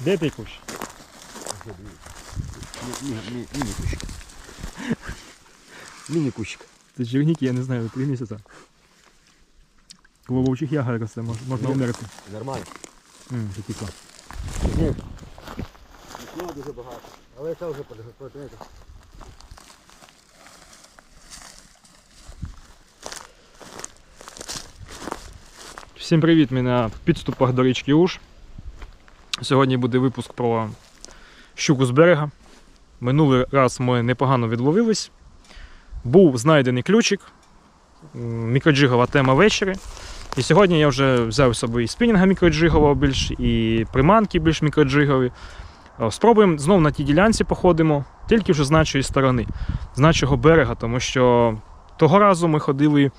Де ти кущ? Міні-кущик. Міні-кущик. Це черніки, я не знаю, три місяці. Коло вовчих ягод росте, мож- можна умерти. Нормально. М, то. Ні. Вікно дуже багато. Але це вже проти Всім привіт, ми на підступах до річки Уж. Сьогодні буде випуск про щуку з берега. Минулий раз ми непогано відловились. Був знайдений ключик, мікроджигова тема ввечері. І сьогодні я вже взяв з собою і спінінга мікроджигового більш, і приманки більш мікроджигові. Спробуємо знову на тій ділянці походимо, тільки вже з нашої сторони, з нашого берега, тому що того разу ми ходили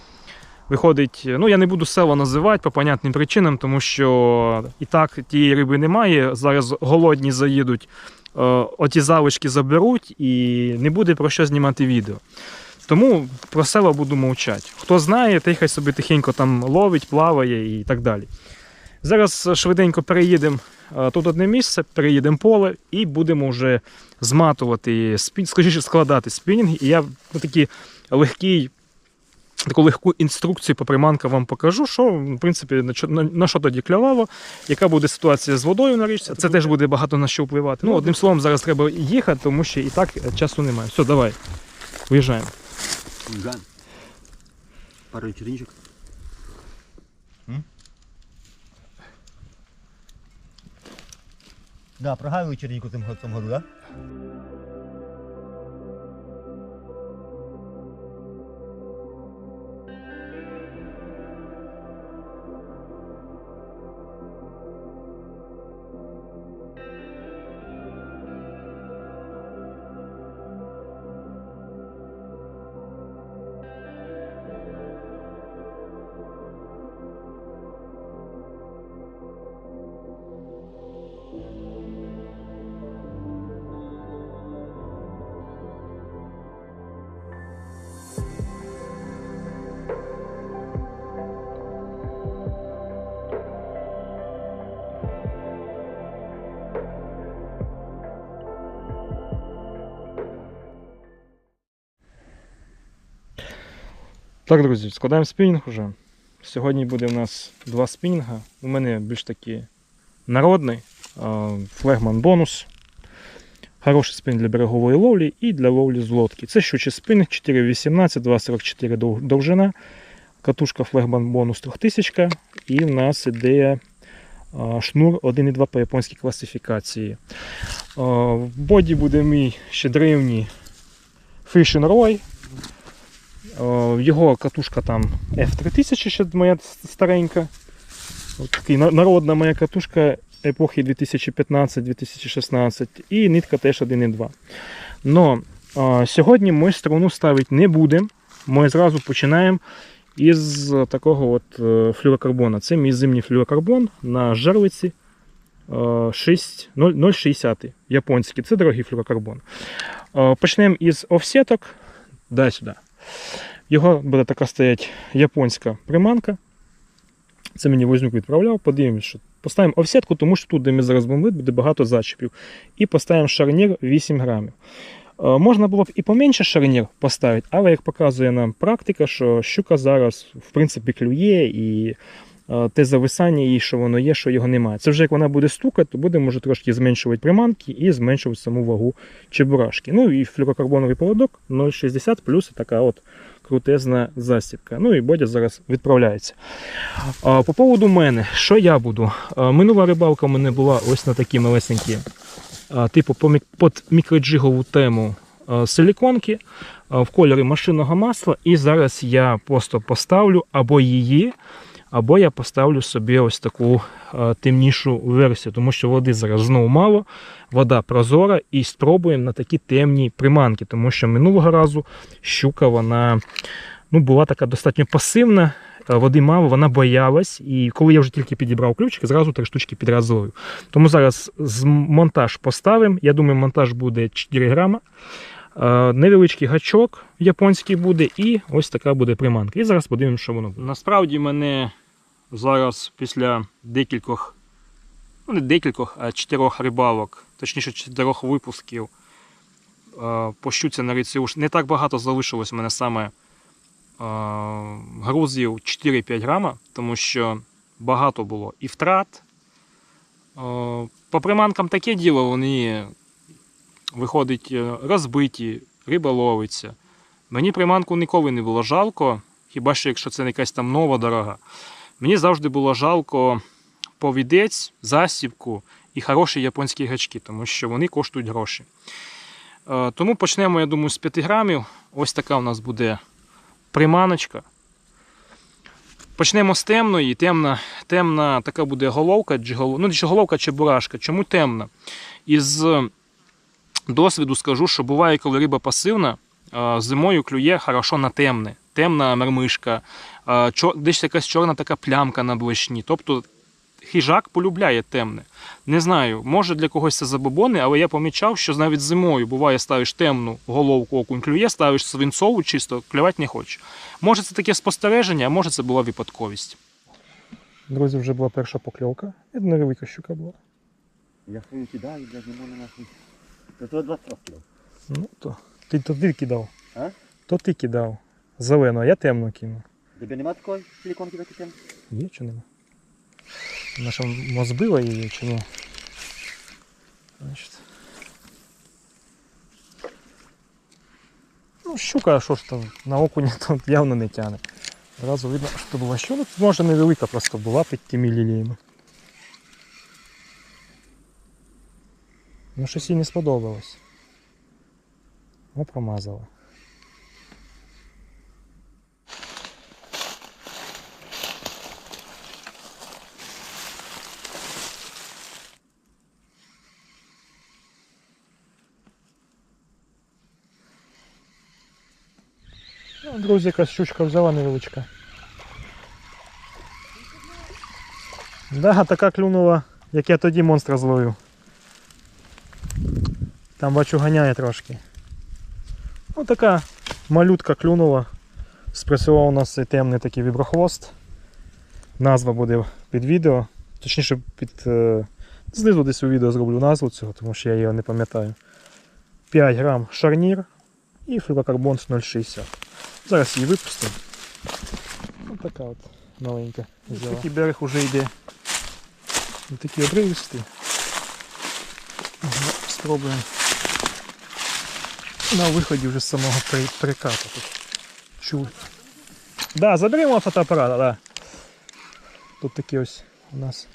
Виходить, ну я не буду село називати по понятним причинам, тому що і так тієї риби немає. Зараз голодні заїдуть, е, оті залишки заберуть і не буде про що знімати відео. Тому про село буду мовчати. Хто знає, той хай собі тихенько там ловить, плаває і так далі. Зараз швиденько переїдемо е, тут одне місце, переїдемо поле і будемо вже зматувати, скоріше складати спінінги. І я ну, такий легкий таку легку інструкцію по приманкам вам покажу, що в принципі на, що- на, на що тоді клювало, яка буде ситуація з водою на річці. Це теж буде багато на що впливати. Ну, одним словом, зараз треба їхати, тому що і так е, часу немає. Все, давай. Виїжджаємо. Пару черничок. Да, прогавили чернику в цьому году, да? Так, друзі, складаємо спінінг уже. Сьогодні буде у нас два спінінга. У мене більш таки народний флегман бонус. Хороший спінінг для берегової ловлі і для ловлі з лодки. Це щучий спінінг 4,18, 2,44 довжина. Катушка флегман бонус 3000 і в нас іде шнур 1,2 по японській класифікації. В боді буде мій ще древній Fishing Roy. О, Його катушка там F3000, ще моя старенька. От такий народна моя катушка епохи 2015-2016 і нитка теж 1.2. Но а, сьогодні ми струну ставити не будемо. Ми зразу починаємо із такого от е, флюрокарбона. Це мій зимній флюрокарбон на жерлиці е, 6 0- 0,60 японський. Це дорогий флюрокарбон. Е, Почнемо із офсеток. Дай сюди. Його буде така стоять японська приманка. Це мені Вознюк відправляв. Подивимось, що поставимо офсетку, тому що тут, де ми зараз будемо ловити, буде багато зачепів. І поставимо шарнір 8 грамів. Е, Можна було б і поменше шарнір поставити, але як показує нам практика, що щука зараз в принципі клює і е, те зависання її, що воно є, що його немає. Це вже як вона буде стукати, то будемо вже трошки зменшувати приманки і зменшувати саму вагу чебурашки. Ну і флюрокарбоновий поводок 0,60 плюс така от крутезна засібка. Ну і Бодя зараз відправляється. А, По поводу мене, що я буду? Минула рибалка у мене була ось на такі малесенькі, типу під мікроджигову тему силіконки в кольорі машинного масла. І зараз я просто поставлю або її, або я поставлю собі ось таку а, темнішу версію, тому що води зараз знову мало, вода прозора, і спробуємо на такі темні приманки, тому що минулого разу щука вона ну, була така достатньо пасивна. е, Води мало, вона боялась, і коли я вже тільки підібрав ключик, зразу три штучки підряд. Тому зараз монтаж поставимо. Я думаю, монтаж буде 4 грама. Е, Невеличкий гачок японський буде, і ось така буде приманка. І зараз подивимося, що воно буде. Насправді мене зараз після декількох ну, не декількох, а чотирьох рибалок, точніше чотирьох випусків е, по щуці на річці Уж. Не так багато залишилось в мене саме е, грузів 4-5 грама, тому що багато було і втрат. По приманкам таке діло, вони виходить е, розбиті, риба ловиться. Мені приманку ніколи не було жалко, хіба що якщо це якась там нова дорога. Мені завжди було жалко повідець, засібку і хороші японські гачки, тому що вони коштують гроші. Е, Тому почнемо, я думаю, з 5 грамів. Ось така у нас буде приманочка. Почнемо з темної. Темна, темна така буде головка, ну, головка чи бурашка. Чому темна? Із досвіду скажу, що буває, коли риба пасивна, зимою клює хорошо на темне. Темна мермишка, десь якась чорна така плямка на блешні. Тобто хижак полюбляє темне. Не знаю, може для когось це забобони, але я помічав, що навіть зимою буває, ставиш темну головку окунь клює, ставиш свинцову чисто, клювати не хоче. Може це таке спостереження, а може це була випадковість. Друзі, вже була перша покльовка. І невелика щука була. Я свою кидаю, блядь, не можу нахуй. Того 20 раз кидав. Ну то. Ти то ти кидав. А? То ти кидав. Зелену, а я темно кинув. Тебе нема такої силіконки такі тем? Є чи нема? Вона що мозбила її чи ні? Значить. Ну, щука, що ж там, на окуні тут явно не тяне. Одразу видно, що це була щука. Може невелика просто була під тими ліліями. Ну, щось їй не сподобалось. О, промазала. Ну, друзі, якась щучка взяла невеличка. Да, така клюнула, як я тоді монстра зловив. Там бачу ганяє трошки. Ну така малютка клюнула. Спрацював у нас цей темний такий віброхвост. Назва буде під відео. Точніше, під. е, Знизу десь у відео зроблю назву цього, тому що я його не пам'ятаю. 5 грам шарнір і флюрокарбон 0,60. Зараз її випустимо. Ось така от маленька. взяла. Такий берег уже йде. Ось такий обривистий. Спробуємо. На виході вже з самого при- прикату тут. Чув. Да, заберемо фотоапарат, да. Тут такий ось у нас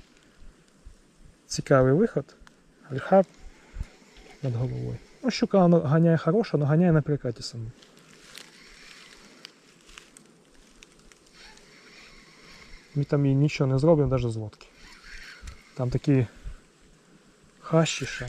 цікавий виход. Альхаб над головою. Ну, щука ганяє хороша, але ганяє на прикаті саме. Ми там їй нічого не зробимо, навіть з лодки. Там такі хащі ще.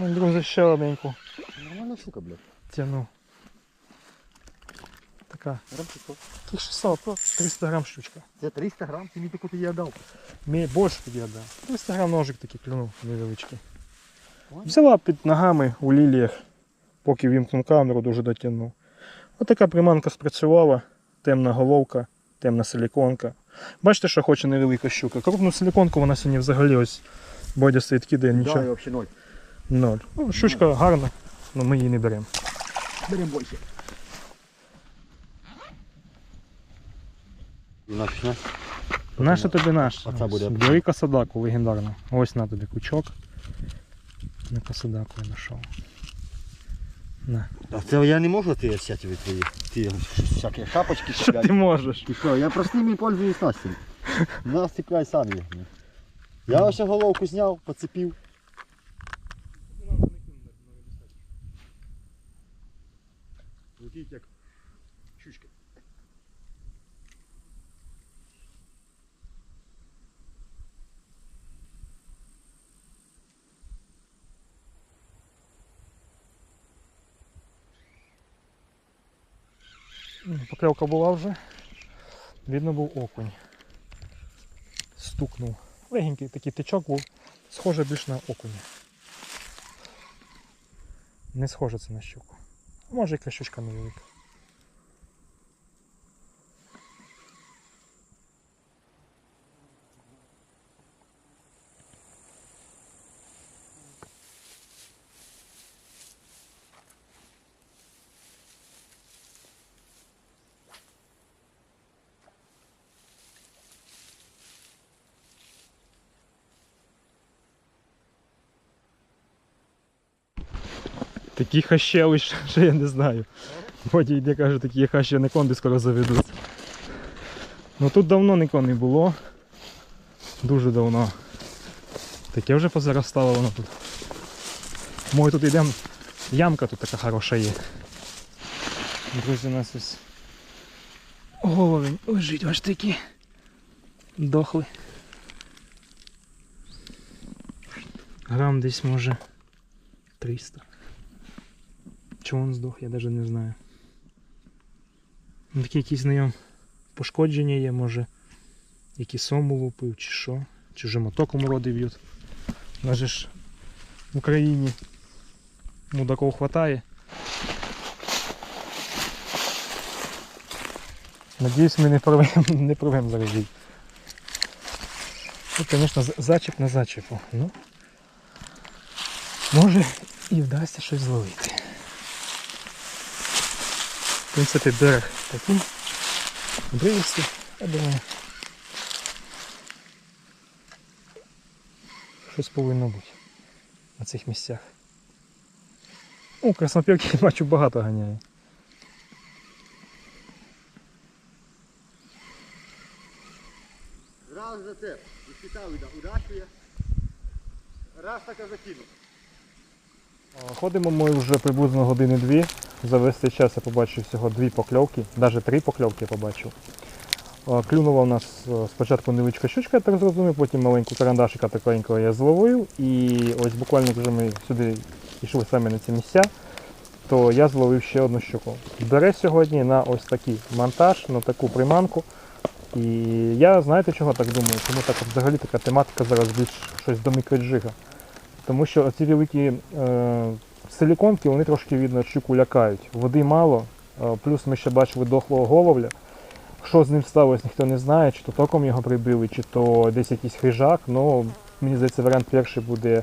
Ну, друзі, ще одненьку Нормальна штука, блядь. тяну. Така. Грам 600. Таких 600, то 300 грам штучка. Це 300 грам, ти мені таку тоді дав. Мій більше тоді дав. 300 грам ножик такий клюнув невеличкий. Взяла під ногами у ліліях, поки вімкнув камеру, дуже дотягнув. Отака приманка спрацювала, темна головка, темна силіконка. Бачите, що хоче невелика щука. Крупну силіконку вона сьогодні взагалі ось Бодя стоїть кидає, Да, нічого. і взагалі ноль. Ноль. Ну, щучка гарна, але ми її не беремо. Беремо більше. Наша. Наша тобі наш. Оце буде. Бери касадаку легендарну. Ось на тобі кучок. На касадаку я знайшов. На. А це я не можу ти від твої. Ті всякі шапочки Що ти можеш? І що, я простыми пользуюсь Настей. Нас цепляй сам їх. Я ось головку зняв, поцепив. Летить як щучка. Покльовка була вже. Видно був окунь. Стукнув. Легенький такий тичок був. Схоже більш на окуня. Не схоже це на щуку. Може якась щучка Такі хащели, що я не знаю. Водій йде каже, такі хащі анаконди скоро заведуть. Ну тут давно нікого не було. Дуже давно. Таке вже позаростало воно тут. Ми тут йдемо. Ямка тут така хороша є. Друзі, у нас ось головень лежить аж такі. Дохли. Грам десь може 300. Чому він здох, я навіть не знаю. Ну, Такі якісь на ньому пошкодження є, може. Які сому лупив, чи що. Чи вже мотоком роди б'ють. У нас же ж в Україні мудаков хватає. Надіюсь, ми не порвемо, не порвемо зараз. її. Ну, звісно, зачіп на зачіпу. Ну, може і вдасться щось зловити. Принципі, берег такий. Обривістий, я думаю. Щось повинно бути на цих місцях. Ну, краснопірки я бачу багато ганяє. Раз за це. Відпитав удачує. Раз таке закинув. Ходимо ми вже приблизно години-дві. За весь цей час я побачив всього дві покльовки, навіть три покльовки я побачив. Клюнула у нас е, спочатку невеличка щучка, я так зрозумів, потім маленьку карандашика такенького я зловив. І ось буквально вже ми сюди йшли саме на ці місця, то я зловив ще одну щуку. Бере сьогодні на ось такий монтаж, на таку приманку. І я знаєте чого так думаю? Чому так взагалі така тематика зараз більш щось до мікроджига. Тому що ці великі е, силіконки, вони трошки видно щуку лякають. Води мало, е, плюс ми ще бачили дохлого головля. Що з ним сталося, ніхто не знає, чи то током його прибили, чи то десь якийсь хижак. Ну, мені здається, варіант перший буде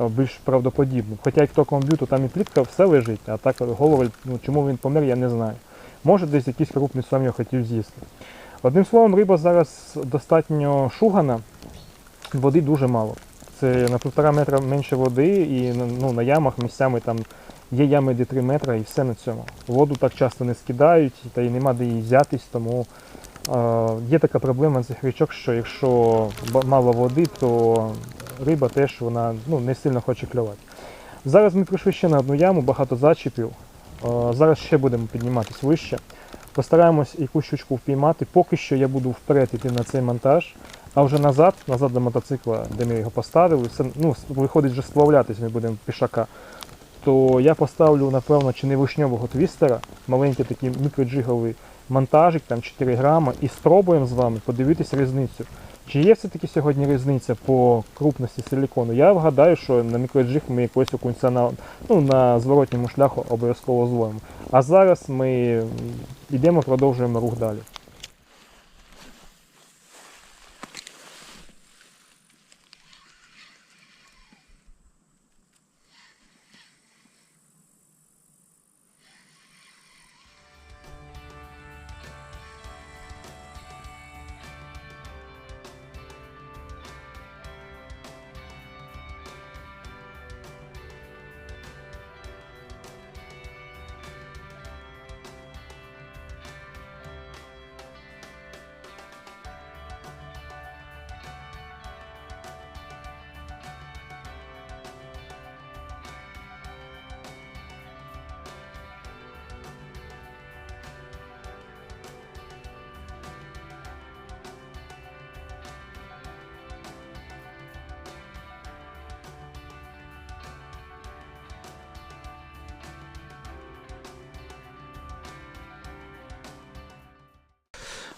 е, більш правдоподібним. Хоча як током б'ю, то там і плітка все лежить, а так головель, ну, чому він помер, я не знаю. Може десь якийсь крупний сам його хотів з'їсти. Одним словом, риба зараз достатньо шугана, води дуже мало. Це на півтора метра менше води, і ну, на ямах місцями там є ями де 3 метри і все на цьому. Воду так часто не скидають, та й нема де її взятись, тому е, є така проблема цих річок, що якщо мало води, то риба теж вона ну, не сильно хоче клювати. Зараз ми прийшли ще на одну яму, багато зачіпів. Е, зараз ще будемо підніматися вище. Постараємось якусь щучку впіймати. Поки що я буду вперед йти на цей монтаж. А вже назад, назад до мотоцикла, де ми його поставили, все, ну, виходить вже сплавлятись, ми будемо пішака. То я поставлю, напевно, чи не вишньового твістера, маленький такий мікроджиговий монтажик, там 4 грама, і спробуємо з вами подивитися різницю. Чи є все-таки сьогодні різниця по крупності силікону? Я вгадаю, що на мікроджиг ми якогось окунця на, ну, на зворотньому шляху обов'язково зловимо. А зараз ми йдемо, продовжуємо рух далі.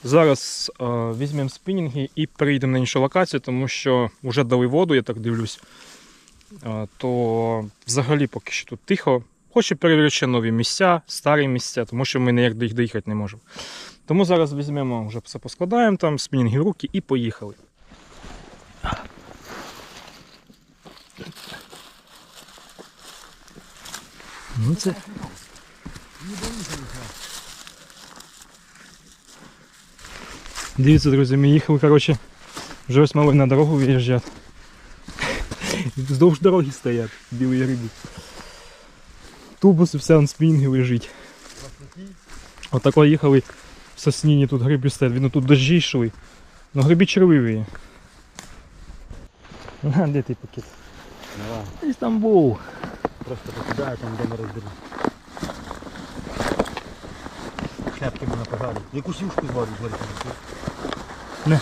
Зараз е, візьмемо спінінги і перейдемо на іншу локацію, тому що вже дали воду, я так дивлюсь. Е, то взагалі поки що тут тихо. Хочу перевірити нові місця, старі місця, тому що ми ніяк їх доїхати не можемо. Тому зараз візьмемо, вже все поскладаємо там, спінінги в руки і поїхали. Ну це. Дивіться, друзі, ми їхали, коротше, вже ось мали на дорогу виїжджати. Вздовж дороги стоять білі риби. Тубус і все на спінінги лежить. Отако їхали в сосніні, тут гриби стоять, видно, тут дощі йшли. Ну гриби червиві. А, де ти пакет? Давай. Десь там був. Просто покидаю там, не розберу. Шапки мене пожарю. Якусь юшку зварю, зварю. Не.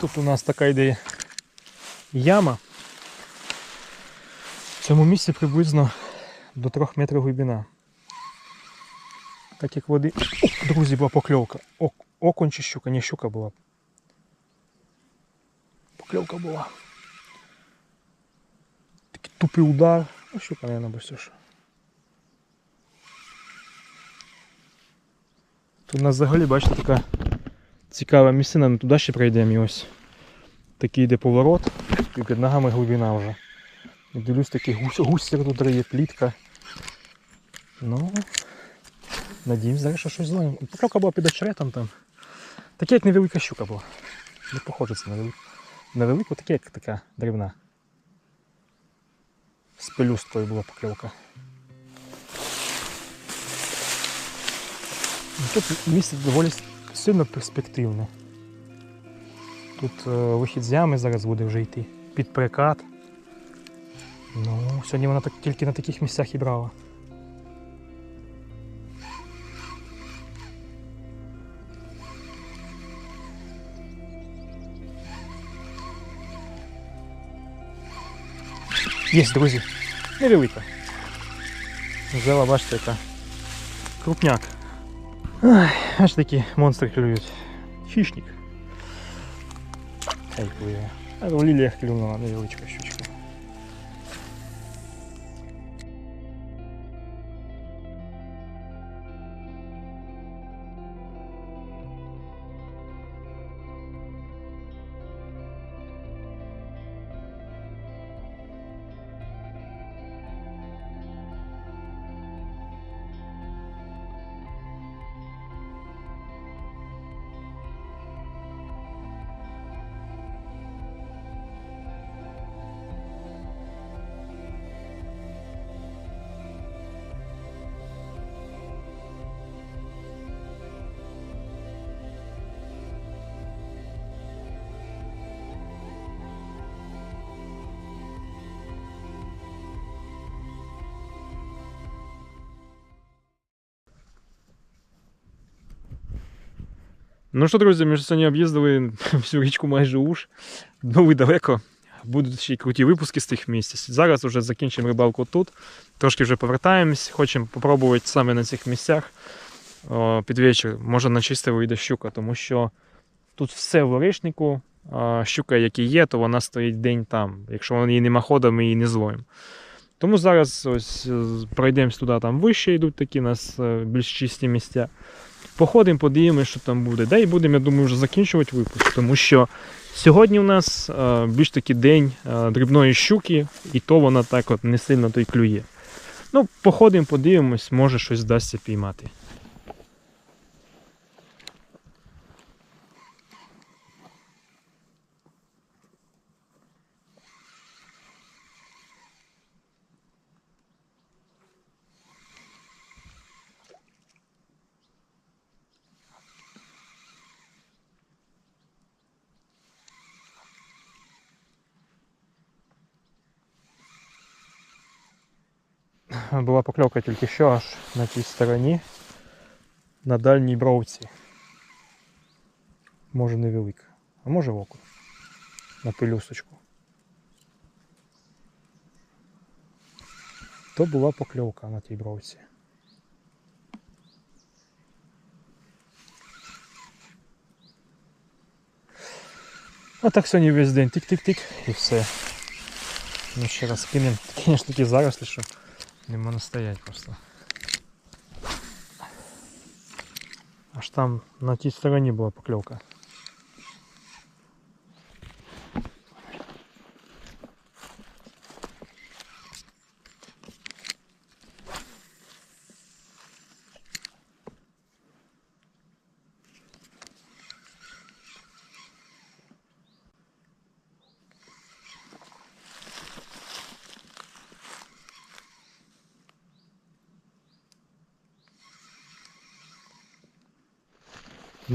Тут у нас така йде яма. В цьому місці приблизно до 3 метрів глибина. Так як води. О, друзі, була покльовка. Ок- Окунь чи щука, не щука була. Покльовка була. Такий тупий удар. Ну, щука, мабуть, все ж. Тут у нас взагалі, бачите, така цікава місцина, ми туди ще пройдемо і ось. Такий йде поворот, і під ногами глибина вже. І дивлюсь, такий гусь, густір тут риє, плітка. Ну, надіємось, зараз що щось зловимо. Покльовка була під очеретом там. Таке, як невелика щука була. Не похоже це на велику. На велику, таке, як така дрібна. З пелюсткою була покльовка. Тут місце доволі сильно перспективне. Тут е, вихід з ями зараз буде вже йти. Під прикат. Ну, сьогодні вона так, тільки на таких місцях і брала. Є, друзі. Невелика. Взяла, бачите, яка. Крупняк. Ай, аж такі монстри клюють. Хищник. Ай, клює. А в ліліях клюнула невеличка щучка. Ну що, друзі, ми ж сьогодні об'їздили всю річку майже уж. Були далеко. Будуть ще й круті випуски з тих місць. Зараз вже закінчимо рибалку тут. Трошки вже повертаємось. Хочемо спробувати саме на цих місцях. О, під вечір, може на чисте вийде щука, тому що тут все в лоришнику. А щука, як і є, то вона стоїть день там. Якщо її нема ходу, ми її не зловимо. Тому зараз ось е, пройдемось туди, там вище йдуть такі у нас е, більш чисті місця. Походимо, подивимося, що там буде. Да і будемо, я думаю, вже закінчувати випуск, тому що сьогодні у нас е, більш таки день е, дрібної щуки, і то вона так от не сильно то клює. Ну, походимо, подивимось, може щось вдасться піймати. Была поклевка только еще аж на тій стороне, на дальній бровці. Може невелика, а може окунь. На пелюсочку. То была поклевка на тій бровці. А так сьогодні весь день тик-тик-тик и все. Ну ще раз кинемо, звісно, такі зарослі, що. Не можна стояти просто. Аж там на тій стороні була покльовка.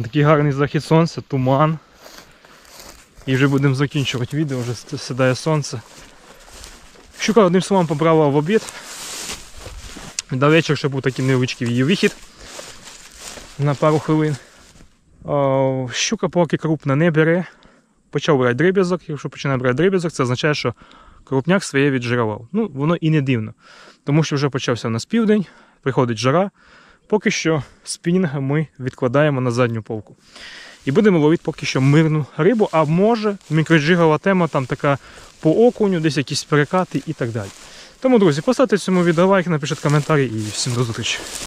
Такий гарний захід сонця, туман. І вже будемо закінчувати відео, вже сідає сонце. Щука одним словом побрала в обід. До вечора ще був такий невеличкий її вихід на пару хвилин. Щука поки крупна не бере. Почав брати дріб'язок. Якщо починає брати дріб'язок, це означає, що крупняк своє віджирував. Ну, воно і не дивно. Тому що вже почався у нас південь, приходить жара. Поки що спінінга ми відкладаємо на задню полку. І будемо ловити поки що мирну рибу, а може мікроджигова тема там така по окуню, десь якісь перекати і так далі. Тому, друзі, поставте цьому відео лайк, напишіть коментарі і всім до зустрічі.